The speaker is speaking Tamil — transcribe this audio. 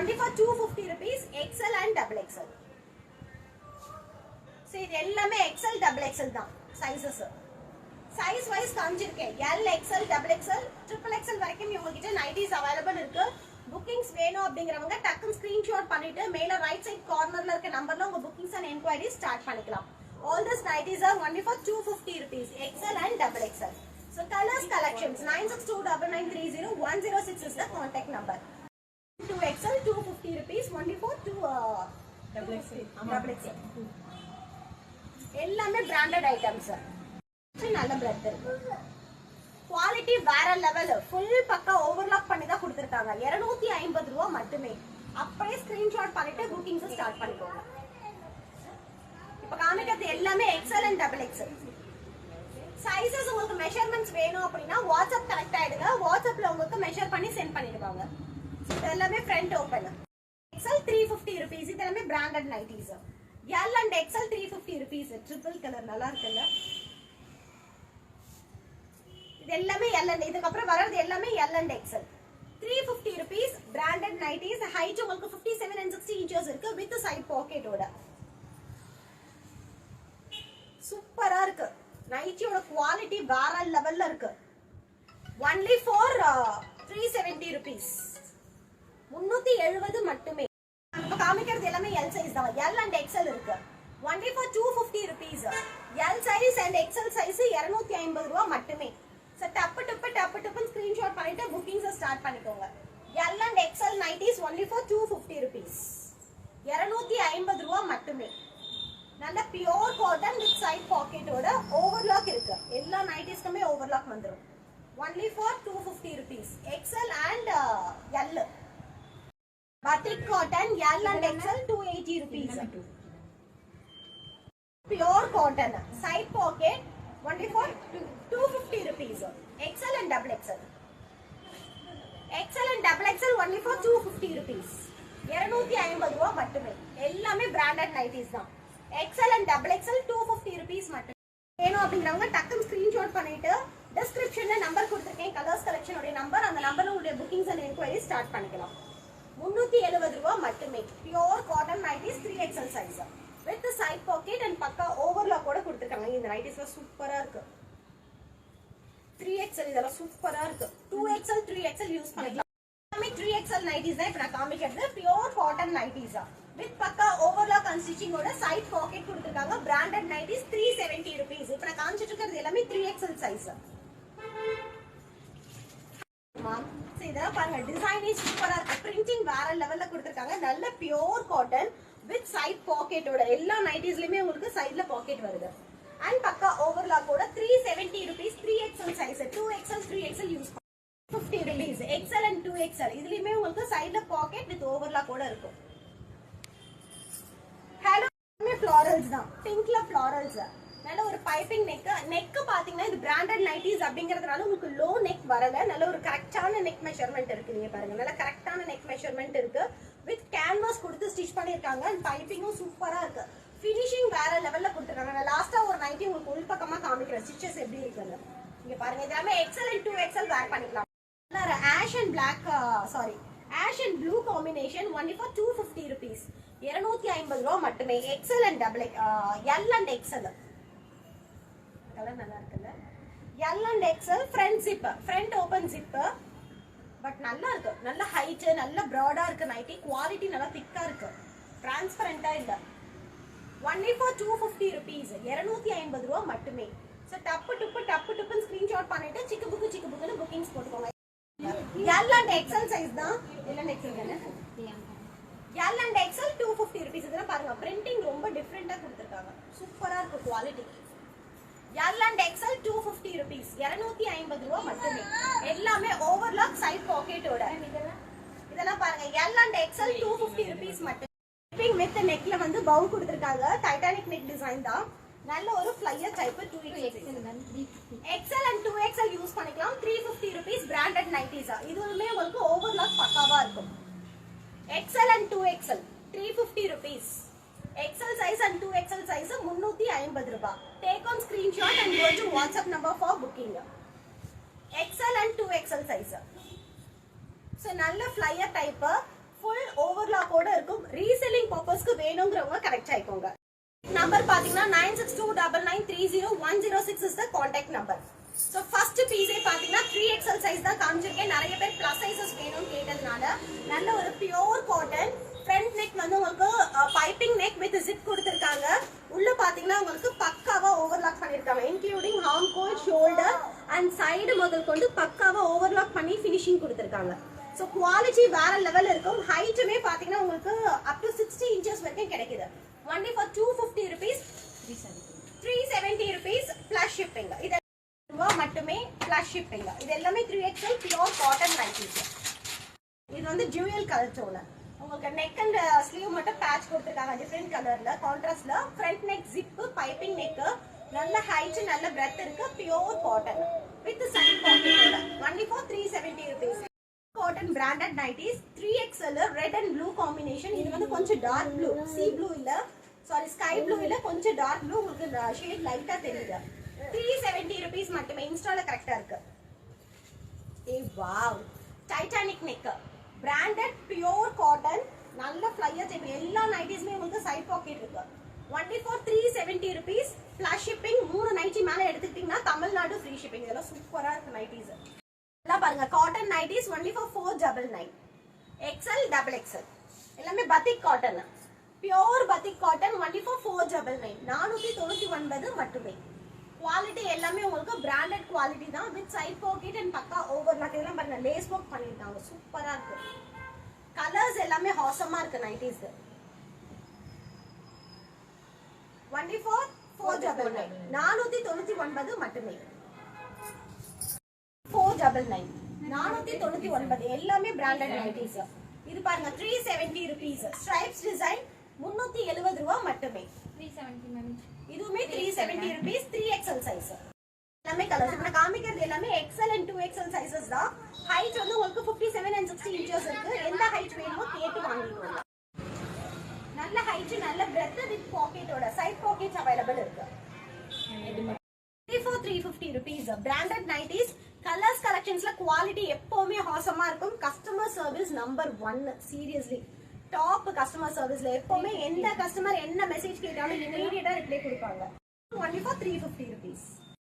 Only for two fifty rupees XL and double XL so இது எல்லாமே எக்ஸல் டபுள் எக்ஸல் தான் சைஸஸ் சைஸ் வைஸ் காமிச்சிருக்கேன் L XL double XL triple XL வரைக்கும் உங்ககிட்ட நைட்டிஸ் அவைலபிள் இருக்கு. புக்கிங்ஸ் வேணும் அப்படிங்கிறவங்க டக்குன்னு ஸ்கிரீன்ஷாட் பண்ணிட்டு மேல ரைட் சைட் கார்னர்ல இருக்க நம்பர்ல உங்க புக்கிங்ஸ் அண்ட் என்கொயரி ஸ்டார்ட் பண்ணிக்கலாம். All this nighties are only for two fifty rupees XL and double XL so colours collections nine six two double nine three zero one zero six is the contact number two XL two fifty rupees only for two double XL double XL எல்லாமே பிராண்டட் ஐட்டம்ஸ் நல்ல பிரெட் இருக்கு. குவாலிட்டி வேற லெவல் ஃபுல் பக்கா ஓவர்லாக் பண்ணி தான் கொடுத்துருக்காங்க. 250 ஐம்பது ரூபா மட்டுமே. அப்படியே ஸ்கிரீன்ஷாட் பண்ணிட்டு புக்கிங்ஸ் ஸ்டார்ட் பண்ணிக்கோங்க. இப்ப காமிக்கிறது எல்லாமே XL and double XL sizes உங்களுக்கு மெஷர்மெண்ட்ஸ் வேணும் அப்படின்னா வாட்ஸ்அப் கனெக்ட் ஆயிடுங்க. வாட்ஸ்அப்ல உங்களுக்கு மெஷர் பண்ணி சென்ட் பண்ணிடுவாங்க. எல்லாமே front open XL three fifty rupees இது எல்லாமே branded nighties L and XL three fifty rupees triple colour நல்லா இருக்குல்ல? இது எல்லாமே எல் அண்ட் இதுக்கப்புறம் வர்றது எல்லாமே L and XL three fifty rupees branded nighties height உங்களுக்கு fifty seven and sixty inches இருக்கு வித் சைட் பாக்கெட்டோட சூப்பரா இருக்கு. நைட்டியோட குவாலிட்டி வேற லெவல்ல இருக்கு. Only for three seventy rupees முன்னூத்தி எழுபது மட்டுமே. இப்ப காமிக்கிறது எல்லாமே எல் சைஸ் தான். எல் அண்ட் எக்ஸல் இருக்கு. Only for two fifty rupees L size and XL size இருநூத்தி ஐம்பது ரூபா மட்டுமே. ஸோ டப்பு டப்பு டப்பு டப்புன்னு ஸ்கிரீன்ஷாட் பண்ணிட்டு புக்கிங்ஸை ஸ்டார்ட் பண்ணிக்கோங்க. L and XL nighties only for two fifty rupees இருநூத்தி ஐம்பது ரூபா மட்டுமே. நல்ல பியோர் காட்டன் வித் சைட் பாக்கெட்டோட ஓவர்லாக் இருக்கு. எல்லா நைட்டிஸ்க்குமே ஓவர்லாக் வந்துடும் only for two fifty rupees XL and L batik cotton L and XL two eighty rupees pure cotton side pocket only for two fifty rupees XL and double XL XL and double XL only for two fifty rupees இருநூத்தி ஐம்பது ரூபா மட்டுமே எல்லாமே பிராண்டட் நைட்டிஸ் தான் XL and double XL two fifty rupees மட்டும் வேணும் அப்படிங்கிறவங்க டக்குன்னு ஸ்கிரீன்ஷாட் பண்ணிட்டு டிஸ்கிரிப்ஷன்ல நம்பர் கொடுத்துருக்கேன் கலர்ஸ் கலெக்ஷனுடைய நம்பர் அந்த நம்பர்ல உங்களுடைய புக்கிங்ஸ் அண்ட் என்கொயரி ஸ்டார்ட் பண்ணிக்கலாம். முந்நூற்றி எழுபது ரூபா மட்டுமே. Pure cotton nighties three XL size with side pocket and pakka overlock கூட கொடுத்துருக்காங்க. இந்த நைட்டிஸ்ல சூப்பராக இருக்கு. த்ரீ எக்ஸல் இதெல்லாம் சூப்பராக இருக்கு. Two XL three XL use பண்ணிக்கலாம். எல்லாமே த்ரீ எக்ஸல் நைட்டிஸ் தான் இப்போ நான் காமிக்கிறது. Pure cotton nighties with pakka overlock and ஸ்டிச்சிங்கோட side pocket கொடுத்துருக்காங்க. Branded nighties three seventy rupees இப்போ நான் காமிச்சிட்டு இருக்கிறது எல்லாமே த்ரீ எக்ஸல் சைஸ் இதெல்லாம் பாருங்க டிசைனே சூப்பராக இருக்கு. பிரிண்டிங் வேற லெவலில் கொடுத்துருக்காங்க. நல்ல பியோர் காட்டன் வித் சைட் பாக்கெட்டோட எல்லா நைட்டிஸ்லயுமே உங்களுக்கு சைட்ல பாக்கெட் வருது. அண்ட் பக்கா ஓவர்லாக்கோட three seventy rupees three XL size two XL three XL use fifty rupees XL and two XL இதுலயுமே உங்களுக்கு சைட்ல பாக்கெட் வித் ஓவர்லாக் கூட இருக்கும். ஹலோ ஃப்ளாரல்ஸ் தான். பிங்க்ல ஃப்ளாரல்ஸ் நல்ல ஒரு பைப்பிங் நெக் நெக் பாத்தீங்கன்னா இது பிராண்டட் நைட்டிஸ் அப்படிங்கறதுனால உங்களுக்கு லோ நெக் வரல. நல்ல ஒரு கரெக்டான நெக் மெஷர்மெண்ட் இருக்கு நீங்க பாருங்க. நல்ல கரெக்டான நெக் மெஷர்மெண்ட் இருக்கு. வித் கேன்வாஸ் கொடுத்து ஸ்டிச் பண்ணிருக்காங்க அண்ட் பைப்பிங்கும் சூப்பரா இருக்கு. ஃபினிஷிங் வேற லெவல்ல கொடுத்துருக்காங்க. நான் லாஸ்டா ஒரு நைட்டி உங்களுக்கு உள்பக்கமா காமிக்கிறேன். ஸ்டிச்சஸ் எப்படி இருக்குன்னு. இங்க பாருங்க. இது எல்லாமே XL and two XL wear பண்ணிக்கலாம். Ash and black sorry ash and blue combination only for two fifty rupees இருநூத்தி ஐம்பது ரூபா மட்டுமே. XL and double L and XL colour நல்லா இருக்குல்ல? L and XL front zip front open zip but நல்லா இருக்கு. நல்ல ஹைட்டு நல்ல ப்ராடா இருக்கு நைட்டி குவாலிட்டி நல்லா திக்கா இருக்கு. ட்ரான்ஸ்பரெண்ட்டா இல்லை. One only for two fifty rupees இருநூத்தி ஐம்பது ரூபா மட்டுமே. ஸோ டப்பு டுப்பு டப்பு டுப்புன்னு ஸ்க்ரீன்ஷாட் பண்ணிட்டு சிக்கு புக்கு சிக்கு புக்குன்னு புக்கிங்ஸ் போட்டுக்கோங்க. எல் அண்ட் எக்ஸல் சைஸ் தான். எல் அண்ட் எக்ஸல் தானே? L and XL two fifty rupees இதெல்லாம் பாருங்க. பிரிண்டிங் ரொம்ப டிஃப்ரெண்ட்டாக கொடுத்துருக்காங்க. சூப்பராக இருக்கு quality L and XL two fifty rupees இருநூத்தி ஐம்பது ரூபா மட்டுமே. எல்லாமே ஓவர்லாக் சைட் பாக்கெட்டோட இதெல்லாம்? பாருங்க. L and XL two fifty rupees மட்டும் வித் நெக்ல வந்து பவுல் கொடுத்துருக்காங்க. டைட்டானிக் நெக் டிசைன் தான். நல்ல ஒரு flyer type two XL and two XL use பண்ணிக்கலாம். த்ரீ ஃபிஃப்டி ருபீஸ் பிராண்டட் நைட்டிஸா இதுவுமே உங்களுக்கு ஓவர்லாக் பக்காவா இருக்கும். XL and two XL three fifty rupees XL size and two XL size முந்நூற்றி ஐம்பது ரூபாய் take on screenshot and go to WhatsApp number for booking XL and two XL size so நல்ல ஃப்ளையர் டைப் ஃபுல் ஓவர்லாக்கோட இருக்கும். ரீசெல்லிங் பர்பஸ்க்கு வேணுங்கிறவங்க கரெக்ட் ஆயிக்கோங்க நம்பர் பார்த்தீங்கன்னா nine six two double nine three zero one zero six is the contact number so first பீஸே பார்த்தீங்கன்னா த்ரீ எக்ஸல் சைஸ் தான் காமிச்சிருக்கேன். நிறைய பேர் ப்ளஸ் சைஸஸ் வேணும்னு கேட்டதுனால நல்ல ஒரு பியோர் காட்டன் ஃப்ரண்ட் நெக் வந்து உங்களுக்கு பைப்பிங் நெக் வித் ஜிப் கொடுத்துருக்காங்க. உள்ள பாத்தீங்கன்னா உங்களுக்கு பக்காவா ஓவர்லாக் பண்ணிருக்காங்க. Including armhole shoulder and side முதல் கொண்டு பக்காவா ஓவர்லாக் பண்ணி ஃபினிஷிங் கொடுத்துருக்காங்க. ஸோ குவாலிட்டி வேற லெவல் இருக்கும். ஹைட்டுமே பாத்தீங்கன்னா உங்களுக்கு அப் டு சிக்ஸ்டி இன்ச்சஸ் வரைக்கும் கிடைக்குது. Only for two fifty rupees three seventy rupees plus shipping இது மட்டுமே பிளஸ் ஷிப்பிங் இது எல்லாமே three XL pure cotton nighties இது வந்து ஜூயல் கலர் டோனர் உங்களுக்கு நெக் அண்ட் ஸ்லீவ் மட்டும் பேட்ச் கொடுத்துருக்காங்க. டிஃப்ரெண்ட் கலர்ல கான்ட்ராஸ்ட்ல front neck zip piping neck நல்ல ஹைட் நல்ல பிரெத் இருக்கு pure cotton with side பாக்கெட்டோட only for three seventy rupees cotton branded nighties three XL red and blue combination இது வந்து கொஞ்சம் டார்க் ப்ளூ சி ப்ளூ இல்ல சாரி ஸ்கை ப்ளூ இல்ல கொஞ்சம் டார்க் ப்ளூ உங்களுக்கு ஷேட் லைட்டா தெரியுது. த்ரீ செவன்டி ருபீஸ் மட்டுமே இன்ஸ்டால கரெக்டா இருக்கு. ஏ wow Titanic neck branded pure cotton நல்ல ஃப்ளையர் டைப் எல்லா நைட்டிஸ்மே உங்களுக்கு சைட் பாக்கெட் இருக்கு. Only for three seventy rupees plus shipping மூணு நைட்டி மேலே எடுத்துக்கிட்டிங்கன்னா தமிழ்நாடு ஃப்ரீ ஷிப்பிங் இதெல்லாம் சூப்பராக இருக்கு நைட்டிஸ் எல்லாம் பாருங்க cotton nighties only for four double nine XL double XL எல்லாமே batik cotton pure batik cotton only for four double nine நானூற்றி தொண்ணூற்றி ஒன்பது மட்டுமே. குவாலிட்டி எல்லாமே உங்களுக்கு பிராண்டட் குவாலிட்டி தான். With side pocket and pakka overlock இதெல்லாம் பாருங்க லேஸ் ஒர்க் பண்ணிருக்காங்க சூப்பரா இருக்கு. கலர்ஸ் எல்லாமே ஹாசமா இருக்கு nighties only for four double nine நானூத்தி தொண்ணூத்தி ஒன்பது மட்டுமே. ஃபோர் டபுள் நைன் நானூத்தி தொண்ணூத்தி ஒன்பது. எல்லாமே பிராண்டட் நைட்டிஸ் இது பாருங்க three seventy rupees stripes design முன்னூத்தி எழுபது ரூபா மட்டுமே. இதுவுமே three seventy rupees three XL size எல்லாமே கலர்ஸ் இப்போ நான் காமிக்கிறது எல்லாமே XL and two XL sizes தான். ஹைட் வந்து உங்களுக்கு fifty seven and sixty inches இருக்கு. எந்த ஹைட் வேணுமோ கேட்டு வாங்கிக்கோங்க. நல்ல ஹைட் நல்ல பிரெத் வித் பாக்கெட்டோட சைட் பாக்கெட்ஸ் அவைலபிள் இருக்கு. பிராண்டட் நைட்டிஸ் கலர்ஸ் கலெக்ஷன்ஸ்ல குவாலிட்டி எப்பவுமே ஹாசமா இருக்கும். Customer service number one seriously top customer சர்வீஸ்ல எப்பவுமே எந்த கஸ்டமர் என்ன மெசேஜ் கேட்டாலும் இமீடியட்டா ரிப்ளை கொடுப்பாங்க. Only for three fifty